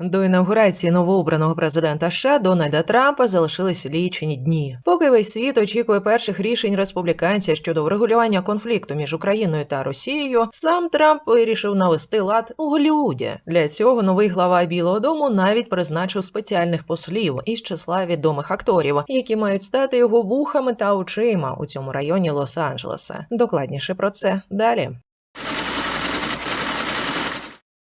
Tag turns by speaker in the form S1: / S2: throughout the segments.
S1: До інаугурації новообраного президента США Дональда Трампа залишились лічені дні. Поки весь світ очікує перших рішень республіканця щодо врегулювання конфлікту між Україною та Росією, сам Трамп вирішив навести лад у Голлівуді. Для цього новий глава Білого Дому навіть призначив спеціальних послів із числа відомих акторів, які мають стати його вухами та очима у цьому районі Лос-Анджелеса. Докладніше про це далі.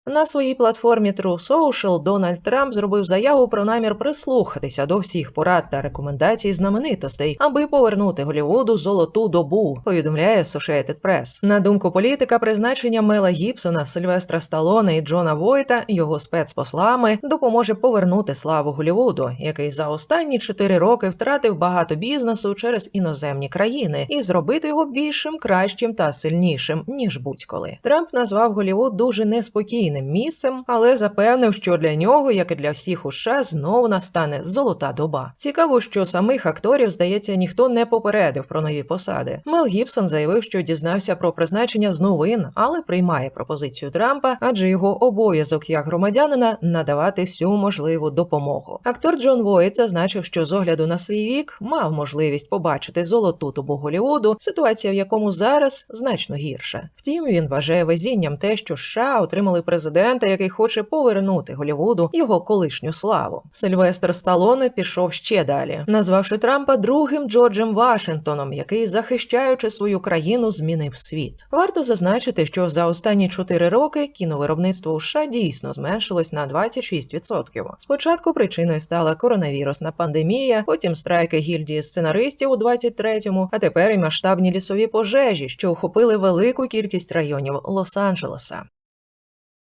S1: На своїй платформі True Social Дональд Трамп зробив заяву про намір прислухатися до всіх порад та рекомендацій знаменитостей, аби повернути Голлівуду золоту добу. Повідомляє Associated Press. На думку політика, призначення Мела Гібсона, Сильвестра Сталоне і Джона Войта його спецпослами допоможе повернути славу Голлівуду, який за останні чотири роки втратив багато бізнесу через іноземні країни, і зробити його більшим, кращим та сильнішим ніж будь-коли. Трамп назвав Голлівуд дуже неспокійним місцем, але запевнив, що для нього, як і для всіх у знову настане золота доба. Цікаво, що самих акторів, здається, ніхто не попередив про нові посади. Мел Гібсон заявив, що дізнався про призначення з новин, але приймає пропозицію Трампа, адже його обов'язок як громадянина надавати всю можливу допомогу. Актор Джон Войт зазначив, що з огляду на свій вік мав можливість побачити золоту добу Голлівуду, ситуація, в якому зараз значно гірша. Втім, він вважає везінням те, що США отримали президента, який хоче повернути Голлівуду його колишню славу. Сильвестр Сталоне пішов ще далі, назвавши Трампа другим Джорджем Вашингтоном, який, захищаючи свою країну, змінив світ. Варто зазначити, що за останні чотири роки кіновиробництво у США дійсно зменшилось на 26%. Спочатку причиною стала коронавірусна пандемія, потім страйки гільдії сценаристів у 23-му, а тепер і масштабні лісові пожежі, що охопили велику кількість районів Лос-Анджелеса.